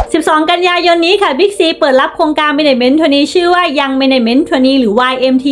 12 กันยายนนี้ค่ะ Big C เปิดรับโครงการ Management ทัวนี้ชื่อว่า Young Management ทัวนี้หรือ YMT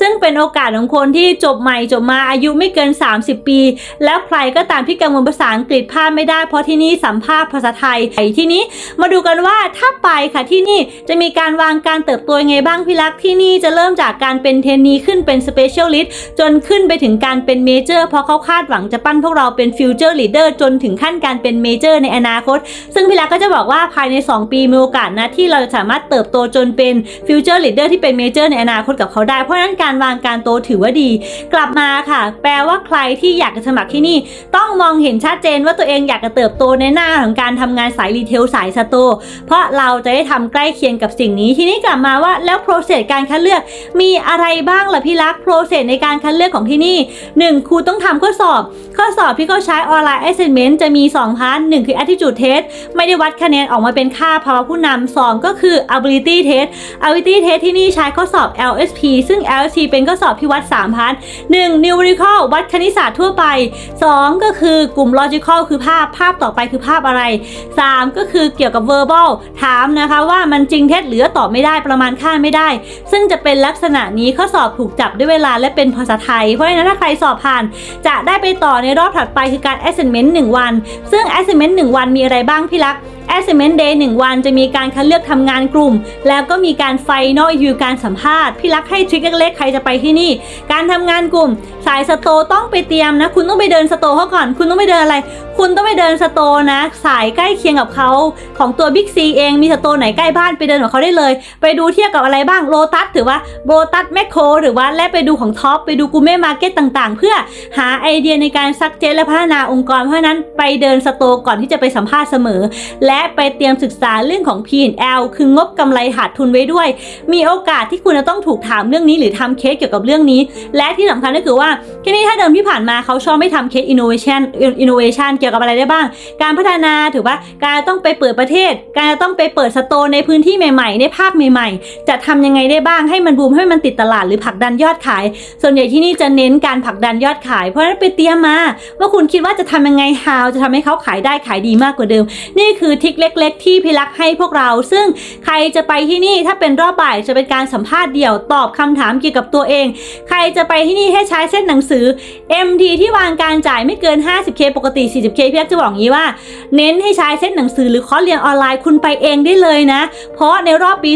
ซึ่งเป็นโอกาสของคนที่จบใหม่จบมาอายุไม่เกิน 30 ปี แล้วใครก็ตามที่กังวลภาษาอังกฤษพลาดไม่ได้ เพราะที่นี่สัมภาษณ์ภาษาไทยที่นี้มาดูกันว่าถ้าไปค่ะที่นี่จะมีการวางการเติบโตยังไงบ้างพี่รักที่นี่จะเริ่มจากการเป็นเทนนีขึ้นเป็น Specialist จนขึ้นไปถึงการเป็นเมเจอร์เพราะเขาคาดหวังจะปั้นพวกเราเป็นฟิวเจอร์ลีดเดอร์จนถึงขั้นการเป็นเมเจอร์ในอนาคต ซึ่งพี่รักก็จะบอกว่าภายใน 2 ปีมีโอกาสนะที่เราจะสามารถเติบโตจนเป็นฟิวเจอร์ลีดเดอร์ที่เป็นเมเจอร์ในอนาคตกับเขาได้ เพราะฉะนั้นการวางการโตถือว่าดี กลับมาค่ะ แปลว่าใครที่อยากจะสมัครที่นี่ ต้องมองเห็นชัดเจนว่าตัวเองอยากจะเติบโตในหน้าของการทำงานสายรีเทลสายสโตเพราะเราจะได้ทำใกล้เคียงกับสิ่งนี้ทีนี้กลับมาว่าแล้วโปรเซสการคัดเลือกมีอะไรบ้างล่ะพี่รักโปรเซสในการคัดเลือกของที่นี่หนึ่งครูต้องทำข้อสอบ ข้อสอบที่เขาใช้ออนไลน์ assessment จะมี 2 พาร์ทหนึ่งคือ attitude test ไม่ได้วัดคะแนนออกมาเป็นค่าภาวะผู้นำสองก็คือ ability test ability test ที่นี่ใช้ข้อสอบ LSP ซึ่ง LSP เป็นข้อสอบที่วัด3พาร์ทหนึ่ง numerical วัดคณิตศาสตร์ทั่วไป 2 ก็คือกลุ่ม logical คือภาพภาพต่อไปคือภาพอะไร 3 ก็คือเกี่ยวกับ verbal ถามนะคะว่ามันจริงเท็จหรือตอบไม่ได้ประมาณค่าไม่ได้ ซึ่งจะเป็นลักษณะนี้ข้อสอบถูกจับด้วยเวลาและเป็นภาษาไทย เพราะฉะนั้นถ้าใครสอบผ่าน จะได้ไปต่อในรอบถัดไปคือการ assessment 1 วัน ซึ่ง assessment 1 วันมีอะไรบ้างพี่รัก assessment day 1 วันจะมีการคัดเลือกทำงานกลุ่ม แล้วก็มีการ final review การสัมภาษณ์พี่รักให้ทริคเล็กๆ ใครจะไปที่นี่ การทำงานกลุ่ม สายสโตต้องไปเตรียมนะ คุณต้องไปเดินสโตเขาก่อน คุณต้องไปเดินอะไร คุณต้องไปเดินสโตนะ สายใกล้เคียงกับเขาของตัว Big C เองมีสโตไหนใกล้บ้านไปเดินของเขาได้เลย ไปดูเทียบกับอะไรบ้างโ o ตัสถือว่าโ o ตัสแมคโครหรือว่าและไปดูของท็อปไปดูกูเม่มาร์เก็ตต่างๆ เพื่อหาไอเดียในการซักเจนและพัฒนาองค์กรเพราะนั้นไปเดินสโตก่อนที่จะไปสัมภาษณ์เสมอและและไปเตรียมศึกษาเรื่องของ P&L คืองบกำไรขาดทุนไว้ด้วย มีโอกาสที่คุณจะต้องถูกถามเรื่องนี้หรือทำเคสเกี่ยวกับเรื่องนี้ และที่สำคัญก็คือว่าแค่นี้ถ้าเดิมที่ผ่านมาเขาชอบไม่ทำเคส innovation innovation เกี่ยวกับอะไรได้บ้าง การพัฒนาถือว่าการต้องไปเปิดประเทศ การต้องไปเปิดสโตร์ในพื้นที่ใหม่ๆ ในภาคใหม่ ๆ จะทำยังไงได้บ้างให้มันบูมให้มันติดตลาดหรือผลักดันยอดขาย ส่วนใหญ่ที่นี่จะเน้นการผลักดันยอดขาย เพราะฉะนั้นไปเตรียมมา ว่าคุณคิดว่าจะทำยังไง how จะทำให้เขาขายได้ขายดีมากกว่าเดิม นี่คือทริคเล็ก ๆ ที่พี่รักให้พวกเรา ซึ่งใครจะไปที่นี่ถ้าเป็นรอบบ่ายจะเป็นการสัมภาษณ์เดี่ยวตอบคำถามเกี่ยวกับตัวเอง ใครจะไปที่นี่ให้ใช้เส้นหนังสือ MT ที่วางการจ่ายไม่เกิน 50k ปกติ 40k พี่รักจะบอกงี้ว่า เน้นให้ใช้เส้นหนังสือหรือคอร์สเรียนออนไลน์คุณไปเองได้เลยนะ เพราะในรอบปี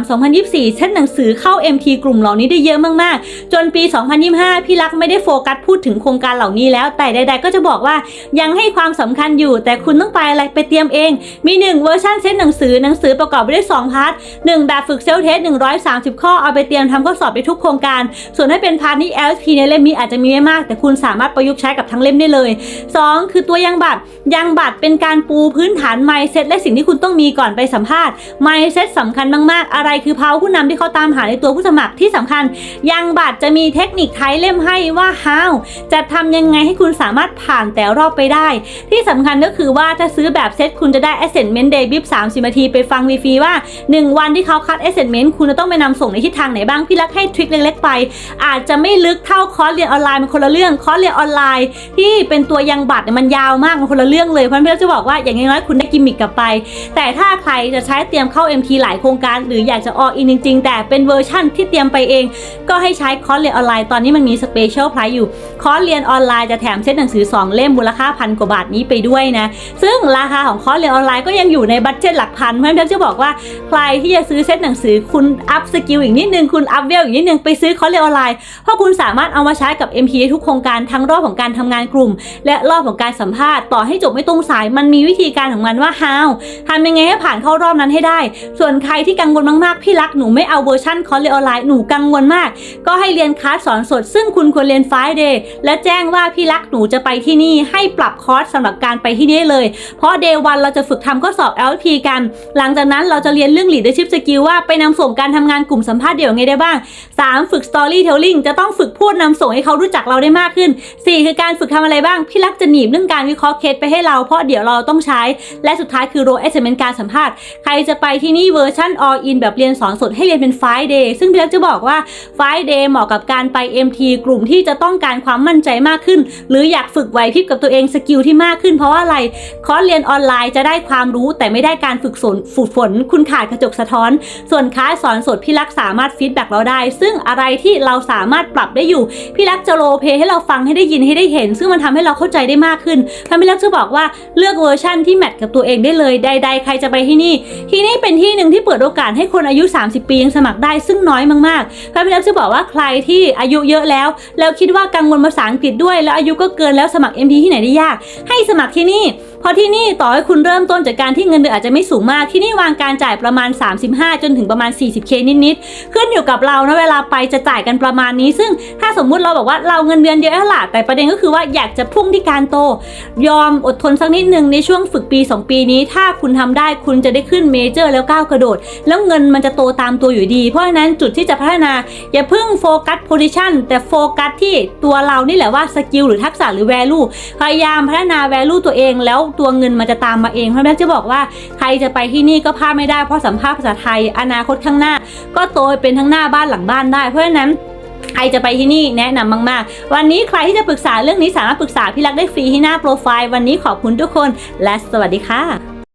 2023-2024 เส้นหนังสือเข้า MT กลุ่มเหล่านี้ได้เยอะมากๆ จนปี 2025 พี่รักไม่ได้โฟกัสพูดถึงโครงการเหล่านี้แล้ว แต่ใด ๆ ก็จะบอกว่ายังให้ความสำคัญอยู่ แต่คุณต้องไปอะไรไปเตรียมเองมี 1 เวอร์ชันเส้นหนังสือหนังสือประกอบไปด้วย2พาร์ท1แบบฝึกเซลเทส130 ข้อเอาไปเตรียมทำข้อสอบไปทุกโครงการ ส่วนถ้าเป็นพาร์ทนี้ LSP ในเล่มนี้อาจจะมีไม่มาก แต่คุณสามารถประยุกต์ใช้กับทั้งเล่มได้เลย 2 คือตัวยังบัตรยังบัตรเป็นการปูพื้นฐาน mindset และสิ่งที่คุณต้องมีก่อนไปสัมภาษณ์ mindset สำคัญมากๆ อะไรคือภาวะผู้นำที่เขาตามหาในตัวผู้สมัครที่สำคัญ ยังบัตรจะมีเทคนิคท้ายเล่มให้ว่า how จะทำยังไงให้คุณสามารถผ่านแต่รอบไปได้ ที่สำคัญก็คือว่าถ้าซื้อแบบเซตคุณจะได้ assessment day bib 30 นาทีไปฟังฟรีๆว่า 1 วันที่เขาคัด assessment คุณจะต้องไปนำส่งในทิศทางไหนบ้าง พี่รักให้ทริคเล็กๆไป อาจจะไม่ลึกเท่าคอร์สเรียนออนไลน์มันคนละเรื่องคอร์สเรียนออนไลน์ ที่เป็นตัวยังบัตรเนี่ยมันยาวมากมันคนละเรื่องเลยเพราะฉะนั้นพี่รักจะบอกว่าอย่างน้อยๆคุณได้กิมมิคกลับไป แต่ถ้าใครจะใช้เตรียมเข้า MT หลายโครงการ หรืออยากจะออินจริง ๆ แต่เป็นเวอร์ชั่นที่เตรียมไปเอง ก็ให้ใช้คอร์สเรียนออนไลน์ตอนนี้มันมีสเปเชียลไพรส์อยู่คอร์สเรียนออนไลน์จะแถมเซตหนังสือ 2 เล่มมูลค่าพันกว่าบาทนี้ไปด้วยนะซึ่งราคาของคอร์สเรียนออนไลน์ก็ยังอยู่ในบัตเจ็ตหลักพันเพราะฉะนั้นจะบอกว่าใครที่จะซื้อเซตหนังสือคุณอัพสกิลอีกนิดนึงคุณอัพเวลอีกนิดนึงไปซื้อคอร์สเรียนออนไลน์เพราะคุณสามารถเอามาใช้กับ MT ได้ทุกโครงการทั้งรอบของการทำงานกลุ่ม และรอบของการสัมภาษณ์ต่อให้จบไม่ตรงสายมันมีวิธีการของมันว่า how ทำยังไงให้ผ่านเข้ารอบนั้นให้ได้ ส่วนใครที่กังวลมากๆพี่รักหนูไม่เอาเวอร์ชันคอร์สเรียนออนไลน์หนูกังวลมาก ก็ให้เรียนคลาสสอนสด ซึ่งคุณควรเรียน Friday และแจ้งว่าพี่รักหนูจะไปที่นี่ให้ปรับคอร์สสำหรับการไปที่นี่เลย เพราะ day วันเราจะฝึกทำข้อสอบ LP กัน หลังจากนั้นเราจะเรียนเรื่อง leadership skill ว่าไปนำส่งการทำงานกลุ่มสัมภาษณ์เดี่ยวไงได้บ้าง 3 ฝึก storytelling จะต้องฝึกพูดนำส่งให้เขารู้จักเราได้มากขึ้น 4 คือการฝึกทำอะไรบ้าง พี่รักจะหนีบเรื่องการวิเคราะห์เคสไปให้เราเพราะเดี๋ยวเราต้องใช้ และสุดท้ายคือ role assessment การสัมภาษณ์ ใครจะไปที่นี่เวอร์ชัน all in แบบเรียนสอนสดให้เรียนเป็น5 day ซึ่งพี่รักจะบอกว่า5 day เหมาะกับการไป MT กลุ่มที่จะต้องการความมั่นใจมากขึ้น หรืออยากฝึกไหวพริบกับตัวเองสกิลที่มากขึ้นเพราะว่าอะไรคอร์สเรียนออนไลน์จะได้ความรู้แต่ไม่ได้การฝึกฝนฝึกฝน คุณขาดกระจกสะท้อน ส่วนคลาสสอนสดพี่รักสามารถฟีดแบ็กเราได้ ซึ่งอะไรที่เราสามารถปรับได้อยู่ พี่รักจะโรลเพให้เราฟังให้ได้ยินให้ได้เห็น ซึ่งมันทำให้เราเข้าใจได้มากขึ้นทำให้รักจะบอกว่าเลือกเวอร์ชั่นที่แมทกับตัวเองได้เลยใด ๆ ใครจะไปที่นี่ ที่นี่เป็นที่หนึ่งที่เปิดโอกาสให้คนอายุ 30 ปียังสมัครได้ซึ่งน้อยมากๆพระพี่รักจะบอกว่าใครที่อายุเยอะแล้ว แล้วคิดว่ากังวลภาษาอังกฤษด้วย แล้วอายุก็เกินแล้วสมัคร MT ที่ไหนได้ยาก ให้สมัครที่นี่เพราะที่นี่ต่อให้คุณเริ่มริ่มต้นจากการที่เงินเดือนอาจจะไม่สูงมากที่นี่วางการจ่ายประมาณ 35 จนถึงประมาณ 40k นิดๆขึ้นอยู่กับเรานะเวลาไปจะจ่ายกันประมาณนี้ ซึ่งถ้าสมมุติเราบอกว่าเราเงินเดือนเยอะละแต่ประเด็นก็คือว่าอยากจะพุ่งที่การโต ยอมอดทนสักนิดนึงในช่วงฝึกปี 2 ปีนี้ ถ้าคุณทำได้คุณจะได้ขึ้นเมเจอร์แล้วก้าวกระโดด แล้วเงินมันจะโตตามตัวอยู่ดี เพราะฉะนั้นจุดที่จะพัฒนา อย่าเพิ่งโฟกัสโพซิชันแต่โฟกัสที่ตัวเรานี่แหละว่าสกิลหรือทักษะหรือ value พยายามพัฒนา value ตัวเองแล้วตัวเงินมันจะตามมาเองเพราะฉะนั้นจะบอกว่าใครจะไปที่นี่ก็พลาดไม่ได้เพราะสัมภาษณ์ภาษาไทย อนาคตข้างหน้า ก็โตเป็นทั้งหน้าบ้านหลังบ้านได้ เพราะฉะนั้นใครจะไปที่นี่แนะนำมาก ๆ วันนี้ใครที่จะปรึกษาเรื่องนี้สามารถปรึกษาพี่รักได้ฟรีที่หน้าโปรไฟล์ วันนี้ขอบคุณทุกคน และสวัสดีค่ะ